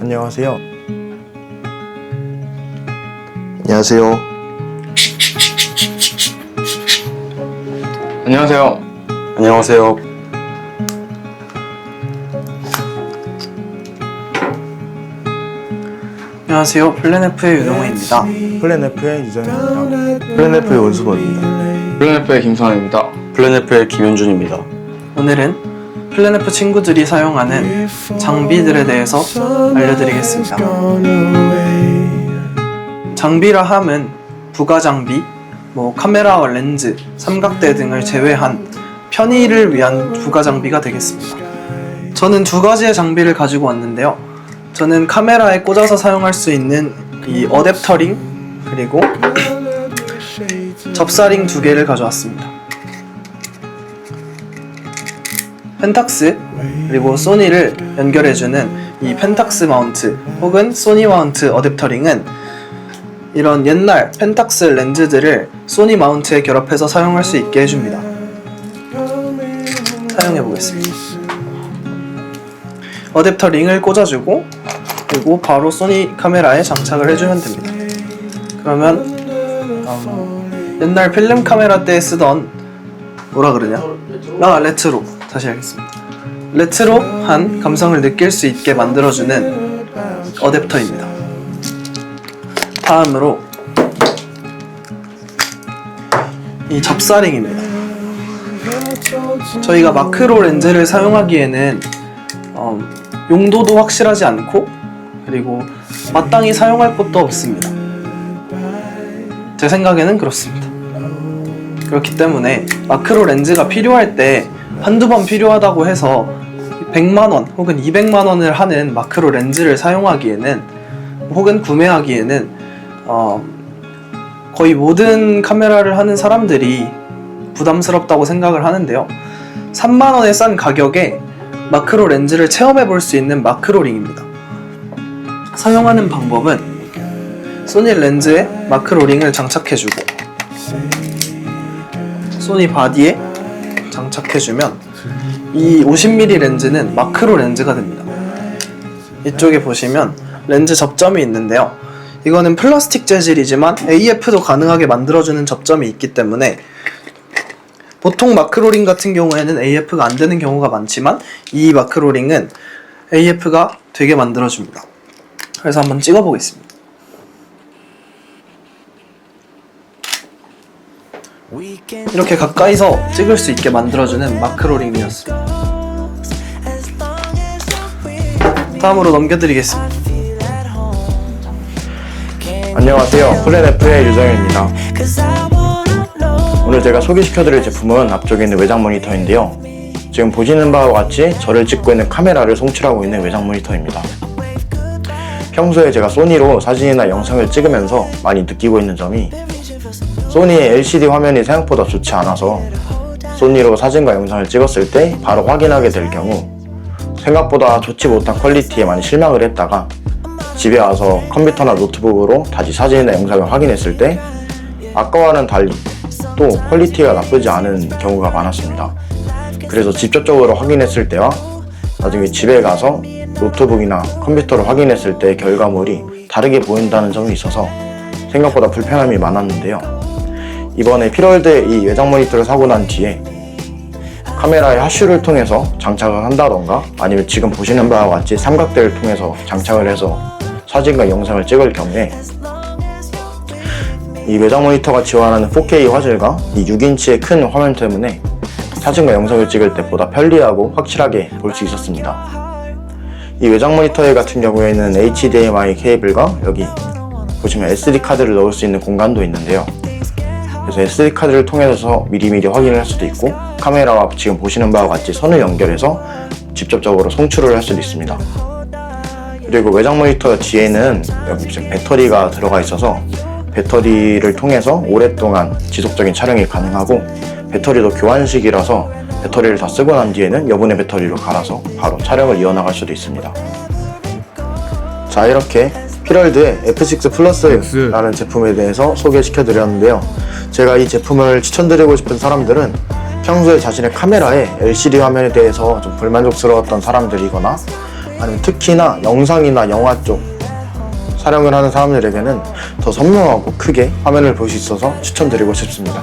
안녕하세요. 안녕하세요. 안녕하세요. 안녕하세요. 안녕하세요. 플랜F의 유동호입니다. 플랜F의 유정입니다. 플랜F의 원수범입니다. 블랙프의 김선아입니다. 플랜F의 김현준입니다. 오늘은 플랜F 친구들이 사용하는 장비들에 대해서 알려드리겠습니다. 장비라 함은 부가 장비, 뭐 카메라와 렌즈, 삼각대 등을 제외한 편의를 위한 부가 장비가 되겠습니다. 저는 두 가지의 장비를 가지고 왔는데요. 저는 카메라에 꽂아서 사용할 수 있는 이 어댑터링 그리고 접사링 두 개를 가져왔습니다. 펜탁스 그리고 소니를 연결해주는 이 펜탁스 마운트 혹은 소니 마운트 어댑터링은 이런 옛날 펜탁스 렌즈들을 소니 마운트에 결합해서 사용할 수 있게 해줍니다. 사용해 보겠습니다. 어댑터 링을 꽂아주고 그리고 바로 소니 카메라에 장착을 해주면 됩니다. 그러면 음, 옛날 필름 카메라 때 쓰던 뭐라 그러냐? 아 레트로 다시 하겠습니다. 레트로한 감성을 느낄 수 있게 만들어주는 어댑터입니다. 다음으로 이 접사링입니다. 저희가 마크로 렌즈를 사용하기에는 어, 용도도 확실하지 않고 그리고 마땅히 사용할 곳도 없습니다. 제 생각에는 그렇습니다. 그렇기 때문에 마크로 렌즈가 필요할 때 한두 번 필요하다고 해서 100만원 혹은 200만원을 하는 마크로 렌즈를 사용하기에는 혹은 구매하기에는 어, 거의 모든 카메라를 하는 사람들이 부담스럽다고 생각을 하는데요. 3만원에 싼 가격에 마크로 렌즈를 체험해 볼 수 있는 마크로링입니다. 사용하는 방법은 소니 렌즈에 마크로링을 장착해주고 소니 바디에 장착해주면 이 50mm 렌즈는 마크로 렌즈가 됩니다. 이쪽에 보시면 렌즈 접점이 있는데요. 이거는 플라스틱 재질이지만 AF도 가능하게 만들어주는 접점이 있기 때문에 보통 마크로링 같은 경우에는 AF가 안 되는 경우가 많지만 이 마크로링은 AF가 되게 만들어줍니다. 그래서 한번 찍어보겠습니다. 이렇게 가까이서 찍을 수 있게 만들어주는 마크로링이었습니다. 다음으로 넘겨드리겠습니다. 안녕하세요. 플랜F의 유정입니다. 오늘 제가 소개시켜드릴 제품은 앞쪽에 있는 외장 모니터인데요. 지금 보시는 바와 같이 저를 찍고 있는 카메라를 송출하고 있는 외장 모니터입니다. 평소에 제가 소니로 사진이나 영상을 찍으면서 많이 느끼고 있는 점이 소니의 LCD 화면이 생각보다 좋지 않아서 소니로 사진과 영상을 찍었을 때 바로 확인하게 될 경우 생각보다 좋지 못한 퀄리티에 많이 실망을 했다가 집에 와서 컴퓨터나 노트북으로 다시 사진이나 영상을 확인했을 때 아까와는 달리 또 퀄리티가 나쁘지 않은 경우가 많았습니다. 그래서 직접적으로 확인했을 때와 나중에 집에 가서 노트북이나 컴퓨터를 확인했을 때 결과물이 다르게 보인다는 점이 있어서 생각보다 불편함이 많았는데요. 이번에 피럴드에 이 외장 모니터를 사고 난 뒤에 카메라의 하슈를 통해서 장착을 한다던가 아니면 지금 보시는 바와 같이 삼각대를 통해서 장착을 해서 사진과 영상을 찍을 경우에 이 외장 모니터가 지원하는 4K 화질과 이 6인치의 큰 화면 때문에 사진과 영상을 찍을 때보다 편리하고 확실하게 볼 수 있었습니다. 이 외장 모니터 같은 경우에는 HDMI 케이블과 여기 보시면 SD 카드를 넣을 수 있는 공간도 있는데요. 그래서 SD 카드를 통해서 미리미리 확인을 할 수도 있고 카메라와 지금 보시는 바와 같이 선을 연결해서 직접적으로 송출을 할 수도 있습니다. 그리고 외장 모니터 뒤에는 여기 지금 배터리가 들어가 있어서 배터리를 통해서 오랫동안 지속적인 촬영이 가능하고 배터리도 교환식이라서 배터리를 다 쓰고 난 뒤에는 여분의 배터리로 갈아서 바로 촬영을 이어나갈 수도 있습니다. 자 이렇게 피럴드의 F6 플러스라는 제품에 대해서 소개시켜 드렸는데요. 제가 이 제품을 추천드리고 싶은 사람들은 평소에 자신의 카메라에 LCD 화면에 대해서 좀 불만족스러웠던 사람들이거나 아니면 특히나 영상이나 영화 쪽 촬영을 하는 사람들에게는 더 선명하고 크게 화면을 볼 수 있어서 추천드리고 싶습니다.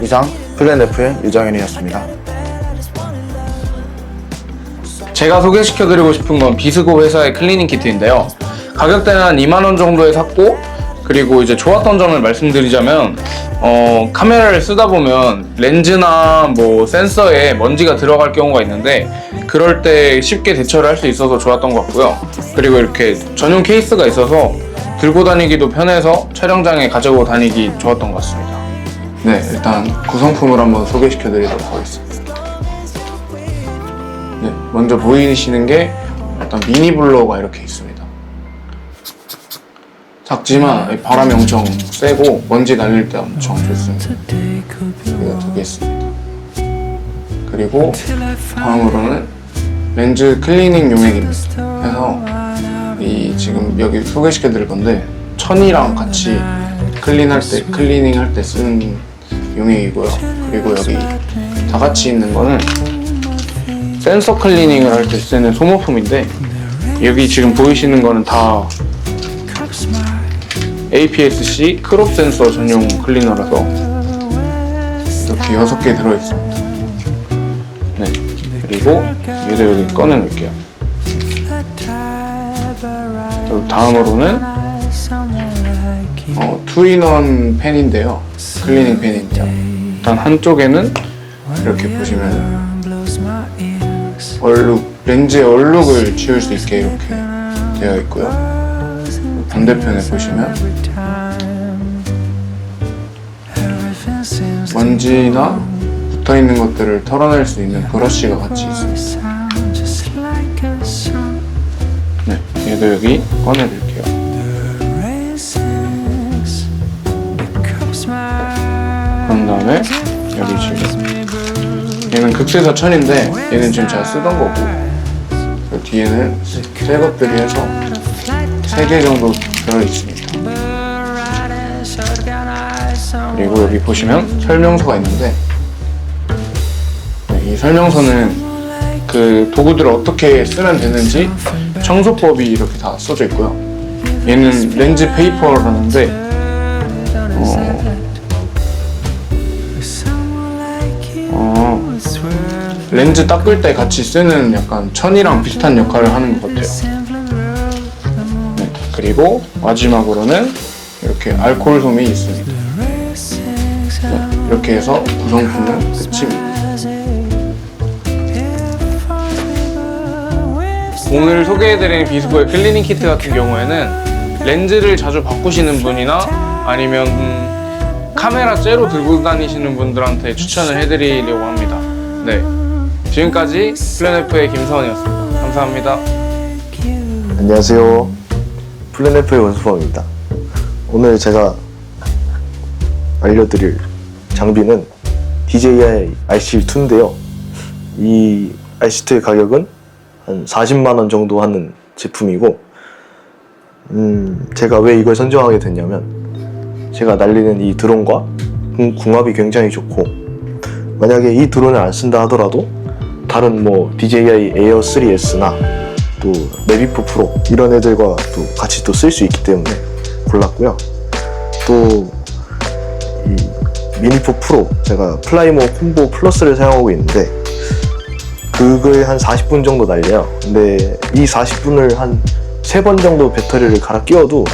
이상 플랜 F의 유정현이었습니다. 제가 소개시켜드리고 싶은 건 비스고 회사의 클리닝 키트인데요. 가격대는 한 2만원 정도에 샀고, 그리고 이제 좋았던 점을 말씀드리자면, 어, 카메라를 쓰다 보면 렌즈나 뭐 센서에 먼지가 들어갈 경우가 있는데, 그럴 때 쉽게 대처를 할 수 있어서 좋았던 것 같고요. 그리고 이렇게 전용 케이스가 있어서 들고 다니기도 편해서 촬영장에 가지고 다니기 좋았던 것 같습니다. 네, 일단 구성품을 한번 소개시켜 드리도록 하겠습니다. 네, 먼저 보이시는 게 일단 미니 블로어가 이렇게 있습니다. 작지만 바람이 엄청 세고 먼지 날릴 때 엄청 좋습니다. 여기가 두개 있습니다. 그리고 다음으로는 렌즈 클리닝 용액입니다. 해서 이 지금 여기 소개시켜 드릴 건데 천이랑 같이 클린할 때 클리닝 할 때 쓰는 용액이고요. 그리고 여기 다 같이 있는 거는 센서 클리닝을 할 때 쓰는 소모품인데 여기 지금 보이시는 거는 다 APS-C 크롭 센서 전용 클리너라서 이렇게 여섯 개 들어있습니다. 네. 그리고 얘를 여기 꺼내놓을게요. 다음으로는 어, 투인원 펜인데요. 클리닝 펜인데요. 일단 한쪽에는 이렇게 보시면 얼룩, 렌즈의 얼룩을 지울 수 있게 이렇게 되어 있고요. 반대편에 보시면 먼지나 붙어 있는 것들을 털어낼 수 있는 브러쉬가 같이 있습니다. 네, 얘도 여기 꺼내드릴게요. 그런 다음에 여기 지금 얘는 극세사 천인데 얘는 지금 제가 쓰던 거고 그 뒤에는 새 것들이 해서 3개 정도 들어있습니다. 그리고 여기 보시면 설명서가 있는데 네, 이 설명서는 그 도구들을 어떻게 쓰면 되는지 청소법이 이렇게 다 써져 있고요. 얘는 렌즈 페이퍼라는데 어, 어, 렌즈 닦을 때 같이 쓰는 약간 천이랑 비슷한 역할을 하는 것 같아요. 네, 그리고 마지막으로는 이렇게 알코올 솜이 있습니다. 네, 이렇게 해서 구성품은 끝입니다. 오늘 소개해드린 비스고의 클리닝 키트 같은 경우에는 렌즈를 자주 바꾸시는 분이나 아니면 음, 카메라 째로 들고 다니시는 분들한테 추천을 해드리려고 합니다. 네. 지금까지 플랜F의 김서원이었습니다. 감사합니다. 안녕하세요. 플랜F의 원수범입니다. 오늘 제가 알려드릴 장비는 DJI RC2인데요. 이 RC2의 가격은 한 40만 원 정도 하는 제품이고, 음, 제가 왜 이걸 선정하게 됐냐면, 제가 날리는 이 드론과 궁- 궁합이 굉장히 좋고, 만약에 이 드론을 안 쓴다 하더라도, 다른 뭐 DJI 에어 3S나 또 메비프 프로 이런 애들과 또 같이 또 쓸 수 있기 때문에 골랐고요. 또이 미니포 프로 제가 플라이모 콤보 플러스를 사용하고 있는데 그거에 한 40분 정도 날려요. 근데 이 40분을 한 3번 정도 배터리를 갈아 끼워도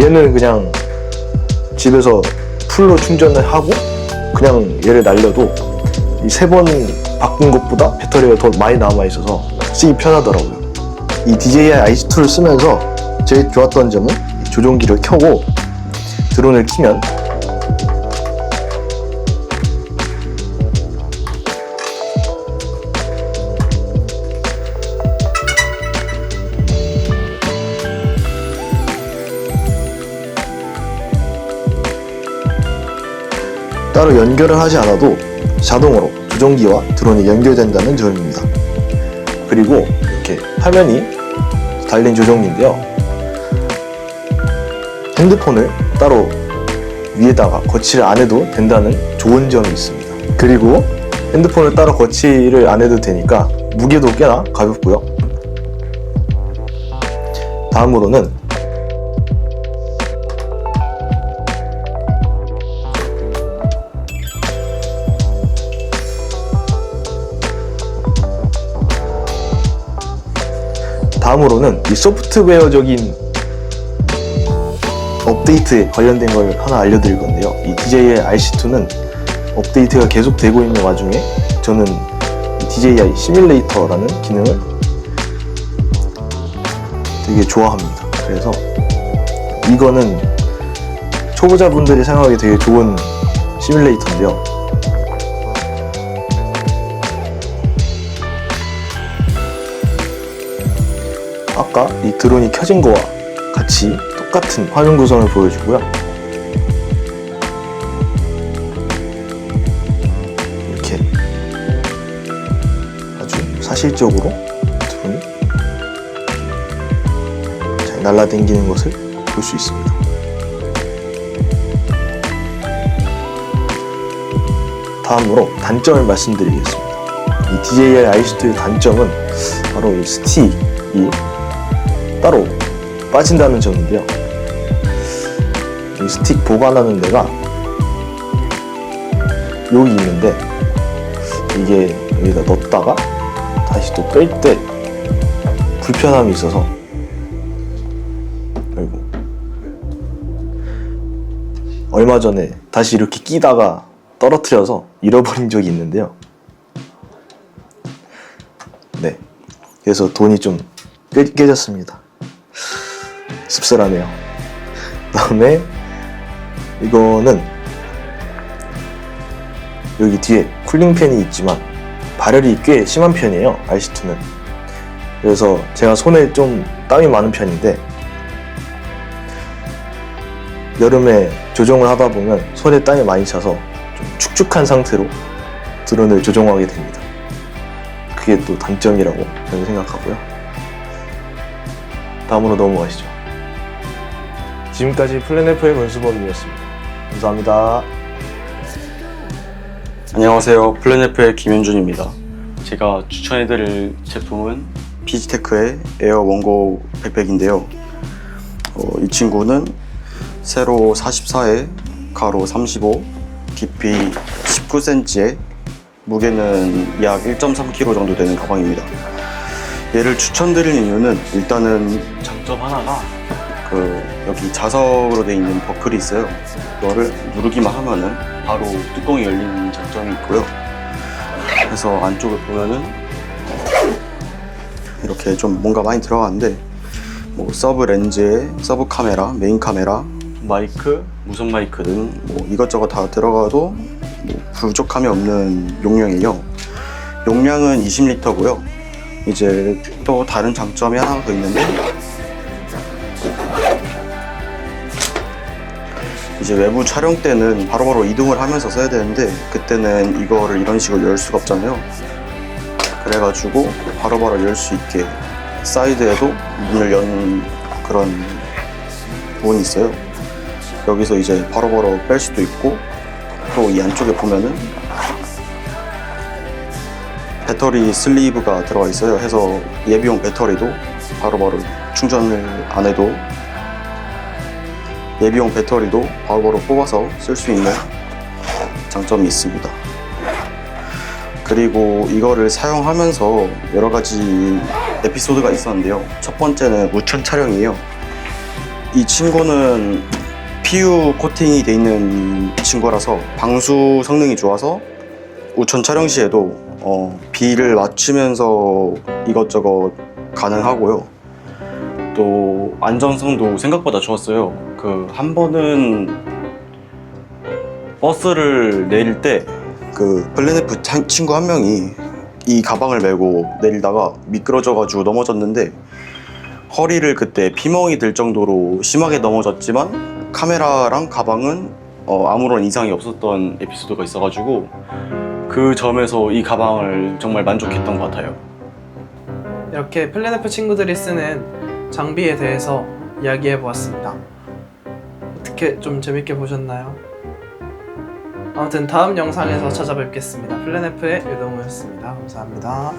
얘는 그냥 집에서 풀로 충전을 하고 그냥 얘를 날려도 이 세 번 바꾼 것보다 배터리가 더 많이 남아 있어서 쓰기 편하더라고요. 이 DJI IC2를 쓰면서 제일 좋았던 점은 이 조종기를 켜고 드론을 키면 따로 연결을 하지 않아도 자동으로 조종기와 드론이 연결된다는 점입니다. 그리고 이렇게 화면이 달린 조종기인데요. 핸드폰을 따로 위에다가 거치를 안 해도 된다는 좋은 점이 있습니다. 그리고 핸드폰을 따로 거치를 안 해도 되니까 무게도 꽤나 가볍고요. 다음으로는 다음으로는 이 소프트웨어적인 업데이트에 관련된 걸 하나 알려드릴 건데요. 이 DJI RC2는 업데이트가 계속 되고 있는 와중에 저는 이 DJI 시뮬레이터라는 기능을 되게 좋아합니다. 그래서 이거는 초보자분들이 사용하기 되게 좋은 시뮬레이터인데요. 아까 이 드론이 켜진 거와 같이 똑같은 화면 구성을 보여주고요. 이렇게 아주 사실적으로 드론이 잘 날아다니는 것을 볼 수 있습니다. 다음으로 단점을 말씀드리겠습니다. 이 DJI IC2의 단점은 바로 이 스틱이 따로 빠진다는 점인데요. 이 스틱 보관하는 데가 여기 있는데 이게 여기다 넣었다가 다시 또 뺄 때 불편함이 있어서 아이고 얼마 전에 다시 이렇게 끼다가 떨어뜨려서 잃어버린 적이 있는데요. 네, 그래서 돈이 좀 깨, 깨졌습니다. 씁쓸하네요. 그 다음에 이거는 여기 뒤에 쿨링팬이 있지만 발열이 꽤 심한 편이에요. RC2는. 그래서 제가 손에 좀 땀이 많은 편인데 여름에 조정을 하다 보면 손에 땀이 많이 차서 좀 축축한 상태로 드론을 조정하게 됩니다. 그게 또 단점이라고 저는 생각하고요. 다음으로 넘어가시죠. 지금까지 플래넷프의 권수범이었습니다. 감사합니다. 안녕하세요. 플래넷의 김현준입니다. 제가 추천해드릴 제품은 피지테크의 에어 원고 백팩인데요. 어, 이 친구는 세로 44에 가로 35, 깊이 19cm에 무게는 약 1.3kg 정도 되는 가방입니다. 얘를 추천드리는 이유는 일단은 장점 하나가 그 여기 자석으로 되어 있는 버클이 있어요. 이거를 누르기만 하면은 바로 뚜껑이 열리는 장점이 있고요. 그래서 안쪽을 보면은 이렇게 좀 뭔가 많이 들어가는데 뭐 서브 렌즈에 서브 카메라, 메인 카메라, 마이크, 무선 마이크 등 뭐 이것저것 다 들어가도 뭐 부족함이 없는 용량이에요. 용량은 20리터고요. 이제 또 다른 장점이 하나 더 있는데 이제 외부 촬영 때는 바로 바로 이동을 하면서 써야 되는데 그때는 이거를 이런 식으로 열 수가 없잖아요. 그래가지고 바로바로 열 수 있게 사이드에도 문을 여는 그런 부분이 있어요. 여기서 이제 바로바로 뺄 수도 있고 또 이 안쪽에 보면은 배터리 슬리브가 들어가 있어요. 해서 예비용 배터리도 바로바로 충전을 안 해도 예비용 배터리도 바로바로 뽑아서 쓸 수 있는 장점이 있습니다. 그리고 이거를 사용하면서 여러 가지 에피소드가 있었는데요. 첫 번째는 우천 촬영이에요. 이 친구는 PU 코팅이 돼 있는 친구라서 방수 성능이 좋아서 우천 촬영 시에도 어, 비를 맞추면서 이것저것 가능하고요. 또 안전성도 생각보다 좋았어요. 그 한 번은 버스를 내릴 때그 차- 친구 한 명이 이 가방을 메고 내리다가 미끄러져가지고 넘어졌는데 허리를 그때 피멍이 들 정도로 심하게 넘어졌지만 카메라랑 가방은 어, 아무런 이상이 없었던 에피소드가 있어가지고 그 점에서 이 가방을 정말 만족했던 것 같아요. 이렇게 플래너프 친구들이 쓰는 장비에 대해서 이야기해 보았습니다. 어떻게 좀 재밌게 보셨나요? 아무튼 다음 영상에서 찾아뵙겠습니다. 플래네프의 유동우였습니다. 감사합니다.